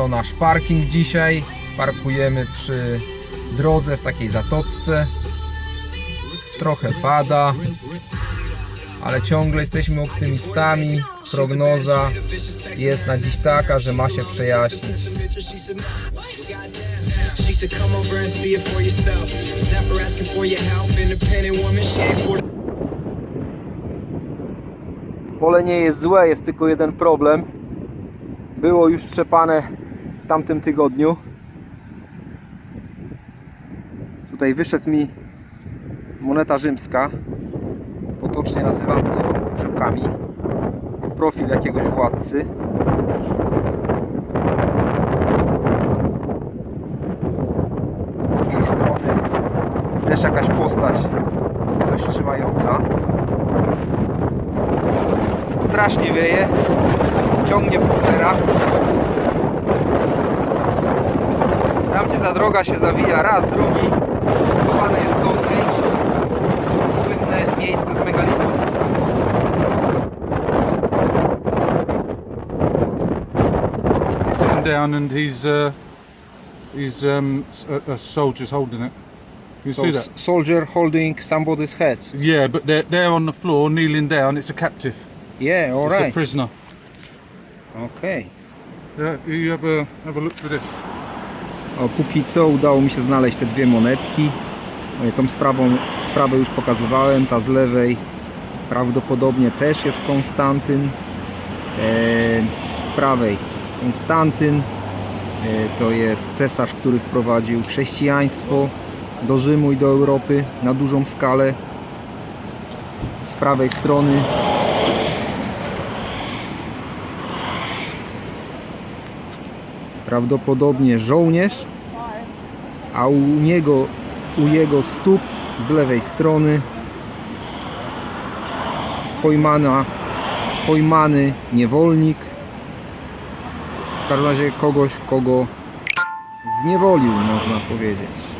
to nasz parking dzisiaj. Parkujemy przy drodze w takiej zatoczce. Trochę pada, ale ciągle jesteśmy optymistami. Prognoza jest na dziś taka, że ma się przejaśnić. Pole nie jest złe, jest tylko jeden problem. Było już trzepane tamtym tygodniu. Tutaj wyszedł mi moneta rzymska. Potocznie nazywam to grzybkami. Profil jakiegoś władcy. Z drugiej strony też jakaś postać, coś trzymająca. Strasznie wieje. Ciągnie portera. Ta droga się zawija, raz, drugi. Schowane jest Stonehenge. Słynne miejsce z megalitów. Down and he's uh, he's um, a, a soldier's holding it. You So, see that? soldier holding somebody's head. Yeah, but they're they're on the floor kneeling down. It's a captive. Yeah, It's a alright. prisoner. Okej. Yeah, you have a have a look for this. Póki co udało mi się znaleźć te dwie monetki. E, Tą sprawą, sprawę już pokazywałem, ta z lewej prawdopodobnie też jest Konstantyn. E, z prawej Konstantyn e, to jest cesarz, który wprowadził chrześcijaństwo do Rzymu i do Europy na dużą skalę. Z prawej strony prawdopodobnie żołnierz, a u niego, u jego stóp z lewej strony pojmana, pojmany niewolnik. W każdym razie kogoś, kogo zniewolił, można powiedzieć.